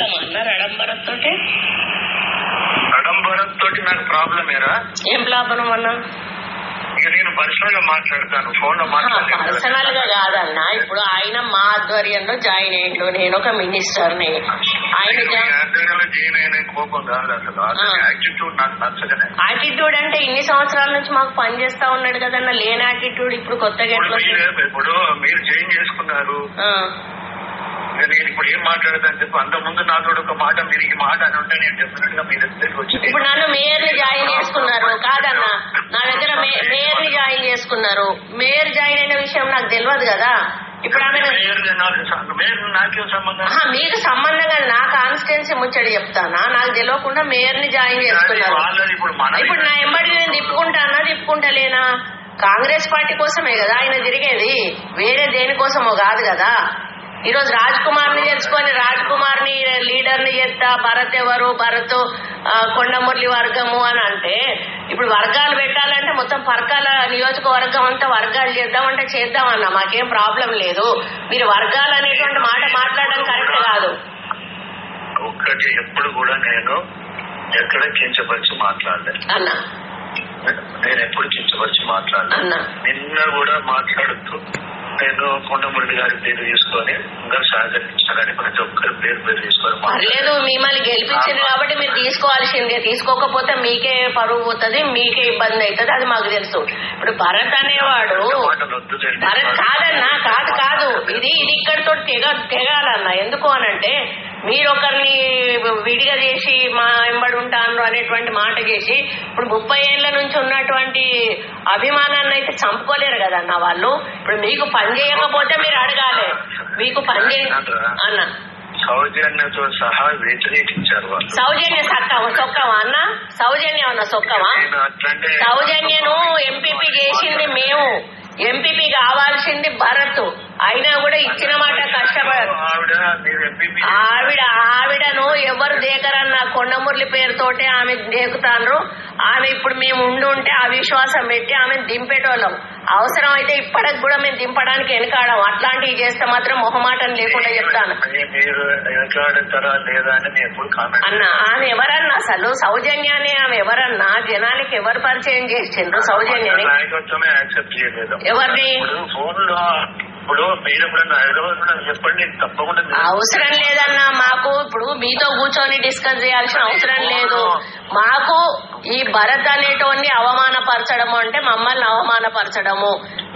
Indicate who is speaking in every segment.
Speaker 1: Problem అన్నారు అడంబరం తోటి
Speaker 2: ఆడంబరం తోటి నాకు ప్రాబ్లం ఏరా?
Speaker 1: ఏం ప్రాబ్లం అన్నా?
Speaker 2: నేను పర్సనల్గా మాట్లాడతాను
Speaker 1: ఫోన్లో పర్సనల్గా కాదన్నా ఇప్పుడు ఆయన మా ఆధ్వర్యంలో జాయిన్ అయ్యిండు నేను ఒక మినిస్టర్ని ఆయన
Speaker 2: జాయిన్ అయిన కోపం కాదు అసలు. యాటిట్యూడ్ నాకు నచ్చగానే
Speaker 1: యాటిట్యూడ్ అంటే ఇన్ని సంవత్సరాల నుంచి మాకు పని చేస్తా ఉన్నాడు కదన్నా లేని యాటిట్యూడ్ ఇప్పుడు కొత్తగా
Speaker 2: ఇప్పుడు
Speaker 1: ఎట్లా
Speaker 2: మీరు
Speaker 1: వస్తుంది?
Speaker 2: ఇప్పుడు మీరు జాయిన్ చేసుకున్నారు. ఇక నేను ఇప్పుడు ఏం మాట్లాడతాను చెప్పి అంత ముందు నాతో ఒక మాట మీరు ఈ మాట అని ఉంటే నేను డెఫినెట్గా మీ దగ్గరికి వచ్చి
Speaker 1: ఇప్పుడు నన్ను మేయర్ని జాయిన్ చేసుకున్నారు. కాదన్నా నా దగ్గర మేయర్ని జాయిన్ చేసుకున్నారు. మేయర్ జాయిన్ అయిన విషయం నాకు తెలియదు కదా. ఇప్పుడు ఆమె మీకు సంబంధంగా నా కాన్స్టిట్యున్సీ ముచ్చడి చెప్తానా? నాకు తెలియకుండా మేయర్ని జాయిన్
Speaker 2: కానీ
Speaker 1: చేసుకున్నారు.
Speaker 2: ఇప్పుడు
Speaker 1: నా ఎంబడి నేను తిప్పుకుంటానా తిప్పుకుంటలేనా? కాంగ్రెస్ పార్టీ కోసమే కదా ఆయన తిరిగేది. వేరే దేనికోసమో కాదు కదా. ఈ రోజు రాజ్ కుమార్ని తెలుసుకొని రాజ్ కుమార్ని లీడర్ని చేస్తా భరత్ ఎవరు? భరత్ కొండమురళి వర్గము అని అంటే ఇప్పుడు వర్గాలు పెట్టాలంటే మొత్తం పరకాల నియోజకవర్గం అంతా వర్గాలు చేద్దామంటే చేద్దామన్నా మాకేం ప్రాబ్లం లేదు. మీరు వర్గాలు అనేటువంటి మాట మాట్లాడడం కరెక్ట్ కాదు.
Speaker 2: ఒక్కటి ఎప్పుడు కూడా నేను ఎక్కడ కించపరిచి మాట్లాడలేదు
Speaker 1: అన్నా.
Speaker 2: నేను ఎప్పుడు కించపరిచి మాట్లాడలేదు
Speaker 1: అన్నా.
Speaker 2: నిన్న కూడా మాట్లాడుతూ నేను కొండమురళి గారి పేరు తీసుకొని ఇంకా సహకరించాలని ప్రతి ఒక్కరి పేరు పేరు తీసుకొని.
Speaker 1: పర్లేదు మిమ్మల్ని గెలిపించింది కాబట్టి మీరు తీసుకోవాల్సిందే. తీసుకోకపోతే మీకే పరువు పోతుంది మీకే ఇబ్బంది అవుతుంది అది మాకు తెలుసు. ఇప్పుడు భరత్ అనేవాడు. భరత్ కాదన్నా కాదు కాదు. ఇది ఇది ఇక్కడితో తెగ తెగాలన్నా. ఎందుకు అనంటే మీరు ఒకరిని విడిగా చేసి మా వెంబడి ఉంటాను అనేటువంటి మాట చేసి ఇప్పుడు ముప్పై ఏళ్ళ నుంచి ఉన్నటువంటి అభిమానాన్ని అయితే చంపుకోలేరు కదన్న వాళ్ళు. ఇప్పుడు మీకు పని చేయకపోతే మీరు అడగాలి. మీకు పని చేయ అన్న.
Speaker 2: సౌజన్యతో సహా వ్యతిరేకించారు వాళ్ళు.
Speaker 1: సౌజన్య సక్కవా సొక్కవా అన్న? సౌజన్యం అన్న సొక్కవా? సౌజన్యను ఎంపీపీ చేసింది మేము. ఎంపీపీ కావాల్సింది భరత్. అయినా కూడా ఇచ్చిన మాట కష్టపడ
Speaker 2: ఆవిడ
Speaker 1: ఆవిడను ఎవరు దేకరన్న కొండమురళి పేరుతోటే ఆమె దేకుతాండ్రు. ఆమె ఇప్పుడు మేము ఉండి ఉంటే అవిశ్వాసం పెట్టి ఆమెను దింపేటోళ్ళం. అవసరం అయితే ఇప్పటికి కూడా మేము దింపడానికి వెనకాడం అట్లాంటివి చేస్తే మాత్రం మొహమాటం లేకుండా చెప్తాను. అన్న ఆమె ఎవరన్నా అసలు సౌజన్యాన్ని ఆమె ఎవరన్నా జనానికి ఎవరు పరిచయం చేసిండ్రు సౌజన్యని?
Speaker 2: నాయకత్వమే యాక్సెప్ట్ చేయలేదు.
Speaker 1: ఎవరిని?
Speaker 2: ఇప్పుడు మీరు ఎప్పుడన్నా హైదరాబాద్లో చెప్పండి నేను తప్పకుండా
Speaker 1: అవసరం లేదన్నా మాకు ఇప్పుడు మీతో కూర్చొని డిస్కస్ చేయాల్సిన అవసరం లేదు. మాకు ఈ భరత్ అనేటోన్ని అవమానపరచడము అంటే మమ్మల్ని అవమానపరచడము.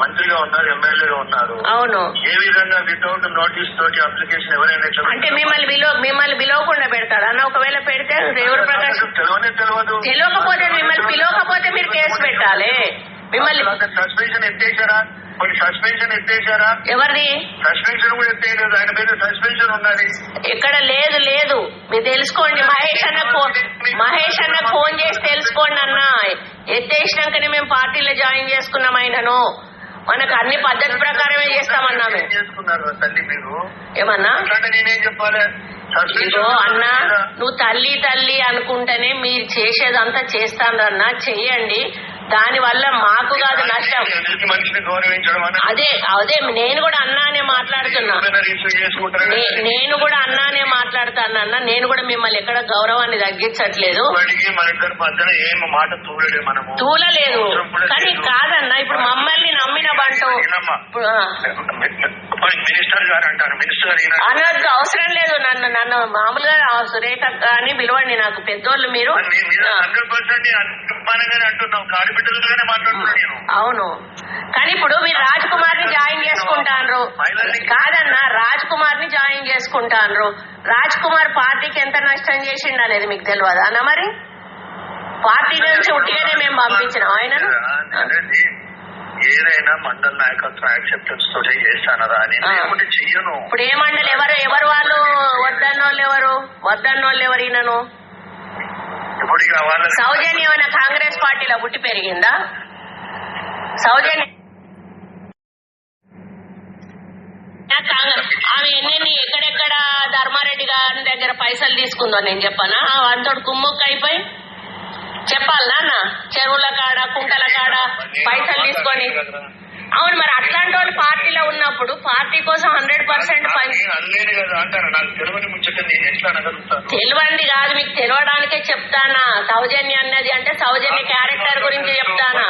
Speaker 2: మంత్రిగా ఉన్నారు ఎమ్మెల్యేగా ఉన్నారు.
Speaker 1: అవును.
Speaker 2: ఏ విధంగా వితౌట్ నోటీస్ తోటి అప్లికేషన్ ఎవరైనా
Speaker 1: అంటే మిమ్మల్ని బిలో మిమ్మల్ని పిలవకుండా పెడతాడు? అన్న ఒకవేళ పెడితే దేవుడు ప్రకాష్
Speaker 2: తెలియనే తెలియదు.
Speaker 1: తెలియకపోతే మిమ్మల్ని పిలవకపోతే మీరు కేసు పెట్టాలి. మిమ్మల్ని
Speaker 2: సస్పెన్షన్ ఎత్తేసారా కొన్ని సస్పెన్షన్ ఎత్తేసారా
Speaker 1: ఎవరిది?
Speaker 2: సస్పెన్షన్ కూడా ఎత్తేయలేదు. ఆయన మీద సస్పెన్షన్ ఉన్నది.
Speaker 1: ఇక్కడ లేదు లేదు. మీరు తెలుసుకోండి. మహేష్ అన్న ఫోన్ మహేష్ అన్న ఫోన్ చేసి తెలుసుకోండి అన్న. ఎత్తేసినాకనే మేము పార్టీలో జాయిన్ చేసుకున్నాం ఆయనను. మనకు అన్ని పద్ధతి ప్రకారమే చేస్తామన్నా
Speaker 2: ఏం
Speaker 1: మేము.
Speaker 2: చేసుకున్నారు తల్లి మీరు.
Speaker 1: ఏమన్నా?
Speaker 2: అట్లాంటి నేనేం చెప్పాలి?
Speaker 1: ఇదిగో అన్న నువ్వు తల్లి తల్లి అనుకుంటేనే మీరు చేసేదంతా చేస్తానన్నా చెయ్యండి. దాని వల్ల మాకు కాదు నష్టం. అదే అదే నేను కూడా అన్నానే మాట్లాడుతున్నా. నేను కూడా అన్నానే మాట్లాడతానన్నా నేను కూడా మిమ్మల్ని ఎక్కడ గౌరవాన్ని తగ్గించట్లేదు. తూలలేదు కానీ కాదన్నా ఇప్పుడు మమ్మల్ని నమ్మిన బంటు.
Speaker 2: మినిస్టర్ గారు అంటారు మినిస్టర్
Speaker 1: అనొద్దు అవసరం లేదు నన్ను నన్ను మామూలుగా సురేఖ అని పిలవండి నాకు పెద్దోళ్ళు మీరు.
Speaker 2: హండ్రెడ్ పర్సెంట్ అనుమానంగానే అంటున్నాం కాడిబిడ్డలుగానే మాట్లాడుతున్నాను నేను
Speaker 1: అవును కానీ ఇప్పుడు మీరు రాజ్ కుమార్ని జాయిన్ చేసుకుంటాన్రు కాదన్నా రాజ్ కుమార్ని జాయిన్ చేసుకుంటాన్రు రాజ్ కుమార్ పార్టీకి ఎంత నష్టం చేసిండు అనేది మీకు తెలియదా అన్న మరి పార్టీ నుంచి ఉట్టిగానే మేము పంపించినాం
Speaker 2: అనేది ఏదైనా మండల నాయకత్వం యాక్సెప్టెన్స్ తోటే చేస్తానరా అని. లేకుంటే చెయ్యను.
Speaker 1: ఇప్పుడు ఏ మండలి? ఎవరు? ఎవరు వాళ్ళు? వద్దన్నోళ్ళు ఎవరు? వద్దన్నోళ్ళు ఎవరు ఈయనను?
Speaker 2: ఇప్పుడు ఇక వాళ్ళ
Speaker 1: సౌజన్య ఏమైనా కాంగ్రెస్ పార్టీలో పుట్టి పెరిగిందా? సౌజన్య కాంగ్రెస్. ఆమె ఎన్నెన్ని ఎక్కడెక్కడ ధర్మారెడ్డి గారి దగ్గర పైసలు తీసుకుందో నేను చెప్పనా? అంతటి కుమ్ముక్క అయిపోయి చెప్పాలి నాన్న. చెరువుల కాడ కుంటల కాడ పైసలు తీసుకొని. అవును మరి అట్లాంటి వాళ్ళు పార్టీలో ఉన్నప్పుడు పార్టీ కోసం హండ్రెడ్ పర్సెంట్
Speaker 2: అనలేను కదా
Speaker 1: మీకు తెలియడానికే చెప్తానా? సౌజన్య అన్నది అంటే సౌజన్య క్యారెక్టర్ గురించి చెప్తానా?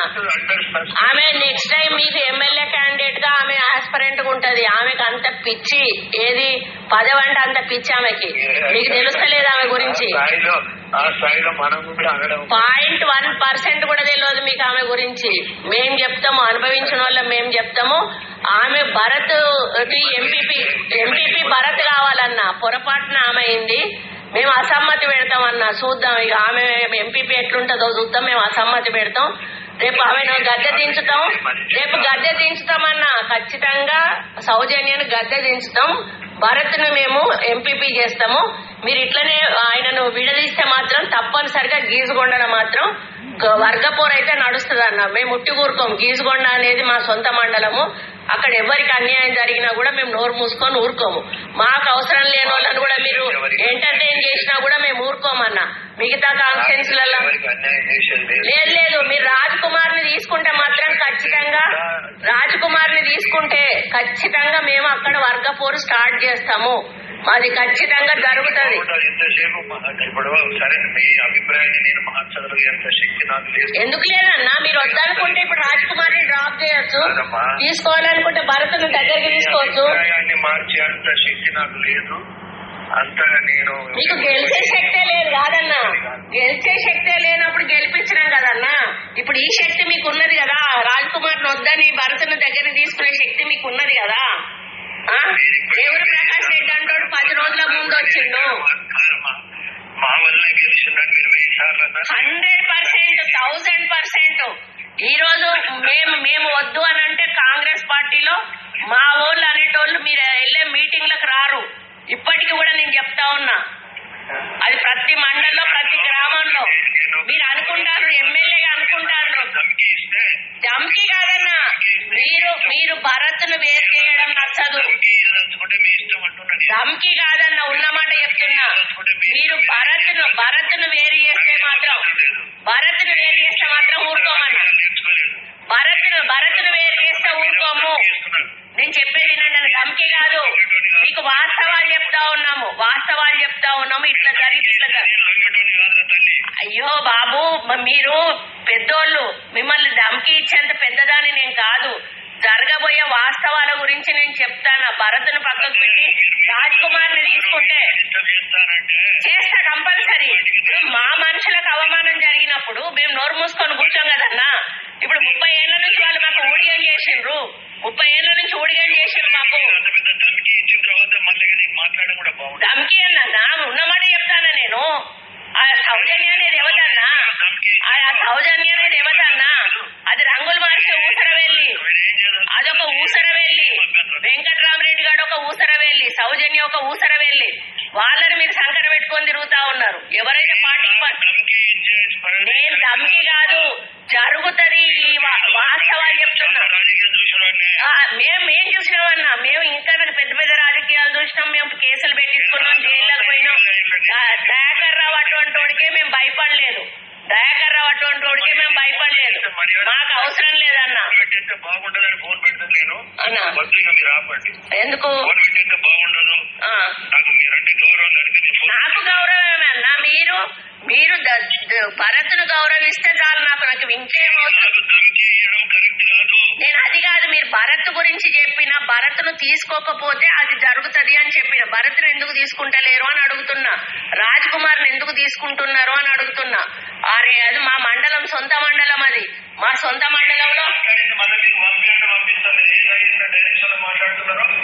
Speaker 1: ఆమె నెక్స్ట్ టైం మీకు ఎమ్మెల్యే క్యాండిడేట్గా ఆమె ఆస్పరెంట్గా ఉంటది. ఆమెకు అంత పిచ్చి ఏది? పదవి అంటే అంత పిచ్చి ఆమెకి. మీకు తెలుస్తలేదు ఆమె గురించి.
Speaker 2: ఆ స్థాయిలో మనం కూడా అనడం
Speaker 1: పాయింట్ వన్ పర్సెంట్ కూడా తెలియదు మీకు ఆమె గురించి. మేం చెప్తాము అనుభవించిన వాళ్ళం మేము చెప్తాము. ఆమె భరత్ ఎంపీపీ ఎంపీపీ భరత్ కావాలన్నా పొరపాటున ఆమె అయింది. మేము అసమ్మతి పెడతామన్నా చూద్దాం ఇక ఆమె ఎంపీపీ ఎట్లుంటుందో చూద్దాం మేము అసమ్మతి పెడతాం. రేపు ఆమెను గద్దె దించుతాం. రేపు గద్దె దించుతామన్నా ఖచ్చితంగా సౌజన్యను గద్దె దించుతాం. భరత్ను మేము ఎంపీపీ చేస్తాము. మీరు ఇట్లనే ఆయనను విడదీస్తే మాత్రం తప్పనిసరిగా గీజుగొండన మాత్రం గ- వర్గపోరు అయితే నడుస్తుంది అన్న మేము ఉట్టి కూరుకోం గీజుగొండ అనేది మా సొంత మండలము. అక్కడ ఎవరికి అన్యాయం జరిగినా కూడా మేము నోరు మూసుకొని ఊరుకోము. మాకు అవసరం లేని వాళ్ళని కూడా మీరు ఎంటర్టైన్ చేసినా కూడా మేము ఊరుకోమన్నా. మిగతా
Speaker 2: చేసేది లేదు.
Speaker 1: లేదు మీరు రాజ్ కుమార్ని తీసుకుంటే మాత్రం ఖచ్చితంగా రాజ్ కుమార్ని తీసుకుంటే ఖచ్చితంగా మేము అక్కడ వర్గ పోరు స్టార్ట్ చేస్తాము. అది ఖచ్చితంగా జరుగుతుంది. ఎందుకు లేదన్నా? మీరు వద్దనుకుంటే ఇప్పుడు రాజ్ కుమార్ని డ్రాప్ చేయొచ్చు. తీసుకోవాలనుకుంటే భరత్ను దగ్గరికి
Speaker 2: మీ
Speaker 1: తీసుకోవచ్చు.
Speaker 2: మార్చే అంత శక్తి నాకు లేదు. అంత నేను
Speaker 1: మీకు గెలిచే శక్తే లేదు కాదన్నా. గెలిచే శక్తే లేనప్పుడు గెలిపించినాం కదన్నా. ఇప్పుడు ఈ శక్తి మీకు ఉన్నది కదా. రాజ్ కుమార్ వద్దని భరత్ను దగ్గర తీసుకునే శక్తి మీకు ఉన్నది కదా? దేవుడు ప్రకాష్ రెడ్డి అంటాడు? పది రోజుల ముందు వచ్చిండు.
Speaker 2: మా వల్ల
Speaker 1: హండ్రెడ్ పర్సెంట్ థౌజండ్ పర్సెంట్. ఈ రోజు మేము మేము వద్దు అని అంటే కాంగ్రెస్ పార్టీలో మా వాళ్ళు అనేటోళ్ళు మీరు చెప్తా ఉన్నాము ఇట్లా జరిగి ఇట్లా అయ్యో బాబు మీరు పెద్దోళ్ళు మిమ్మల్ని ధమ్కి ఇచ్చేంత పెద్దదాన్ని నేను కాదు. జరగబోయే వాస్తవాల గురించి నేను చెప్తాను. భరత్ను పక్కకు పెట్టి రాజ్ కుమార్ని తీసుకుంటే చేస్తా కంపల్సరీ. మా మనుషులకు అవమానం జరిగినప్పుడు మేము నోరు మూసుకొని కూర్చోం కదన్నా? ఇప్పుడు ముప్పై ఏళ్ళ నుంచి వాళ్ళు మాకు ఊడిగం చేసిండ్రు? ముప్పై ఏళ్ళ నుంచి ఊడిగం చేసిండ్రు మాకు? నేను దమ్కి కాదు జరుగుతది వా- వాస్తవాలు చెప్తున్నా. మేము మేం చూసినామన్నా మేము ఇంకా పెద్ద పెద్ద రాజకీయాలు చూసినాం మేము కేసులు పెట్టించుకున్నాం జైల్లోకి పోయినాం. దయాకర్ రావు అటువంటి వాడికే మేము భయపడలేదు. దయాకర్ రావు అటువంటి వాడికే మేము భయపడలేదు. మాకు అవసరం లేదన్నా.
Speaker 2: బాగుండదని ఫోన్ పెడతాను నేను
Speaker 1: ఎందుకు?
Speaker 2: బాగుండదు నాకు మీరంటే గౌరవం
Speaker 1: నాకు గౌరవమే అన్నా మీరు మీరు భరత్ను గౌరవిస్తే చాలు నాకు నాకు ఇంకేం అవసరం?
Speaker 2: నాకు ధమ్కి ఇవ్వడం కరెక్ట్ కాదు.
Speaker 1: నేను అది కాదు మీరు భరత్ గురించి చెప్పిన భరత్ను తీసుకోకపోతే అది జరుగుతది అని చెప్పిన భరత్ ఎందుకు తీసుకుంటలేరు అని అడుగుతున్నా రాజ్ కుమార్ ఎందుకు తీసుకుంటున్నారు అని అడుగుతున్నా. అరే అది మా మండలం సొంత మండలం అది. మా సొంత మండలంలో
Speaker 2: మాట్లాడింది మళ్ళీ మీకు పంపించండి పంపిస్తాను. నేను ఏ డైరెక్షన్ డైరెక్షన్లో మాట్లాడుతున్నారో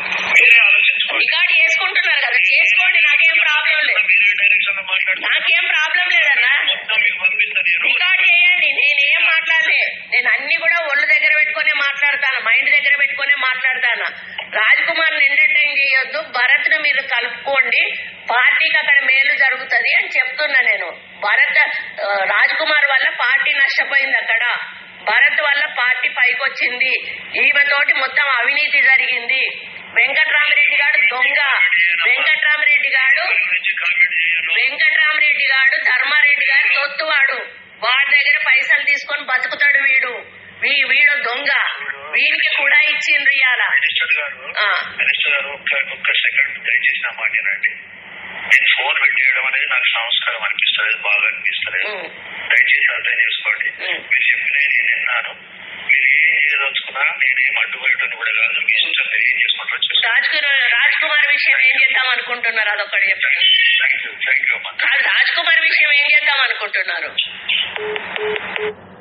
Speaker 1: మైండ్ దగ్గర పెట్టుకునే మాట్లాడతాను? రాజ్ కుమార్ ఎంటర్టైన్ చేయొద్దు భరత్ను మీరు కలుపుకోండి పార్టీకి అక్కడ మేలు జరుగుతది అని చెప్తున్నా నేను. భరత్ రాజ్ కుమార్ వల్ల పార్టీ నష్టపోయింది అక్కడ. భరత్ వల్ల పార్టీ పైకొచ్చింది. ఈమె తోటి మొత్తం అవినీతి జరిగింది. వెంకట్రామరెడ్డి గారు దొంగ. వెంకట్రామరెడ్డి గారు వెంకట్రామరెడ్డి గారు ధర్మారెడ్డి గారు తొత్తువాడు వాడి దగ్గర పైసలు తీసుకొని బతుకుతాడు వీడు. వీ వీడు దొంగ. వీడికి కూడా ఇచ్చిండ్రు ఇవాళ
Speaker 2: మినిస్టర్ గారు. మినిస్టర్ గారు ఒక్క ఒక్క సెకండ్ దయచేసి నా మాట వినండి. నేను ఫోన్ పెట్టేయడం అనేది నాకు సంస్కారం అనిపిస్తుంది బాగా అనిపిస్తుంది. దయచేసి అర్థం చేసుకోండి. మీరు చెప్పిన నేను విన్నాను? మీరు ఏ ఏదొచ్చుకున్నా నేనేం కూడా కాదు. మీ ఇష్టం మీరు ఏం చేసుకుంటారు
Speaker 1: రాజ్ కుమార్ రాజ్ కుమార్ విషయం ఏం చేద్దాం అనుకుంటున్నారు? చెప్పండి.
Speaker 2: థ్యాంక్ యూ థ్యాంక్ యూ అమ్మా.
Speaker 1: రాజ్ కుమార్ విషయం ఏం చేద్దాం అనుకుంటున్నారు?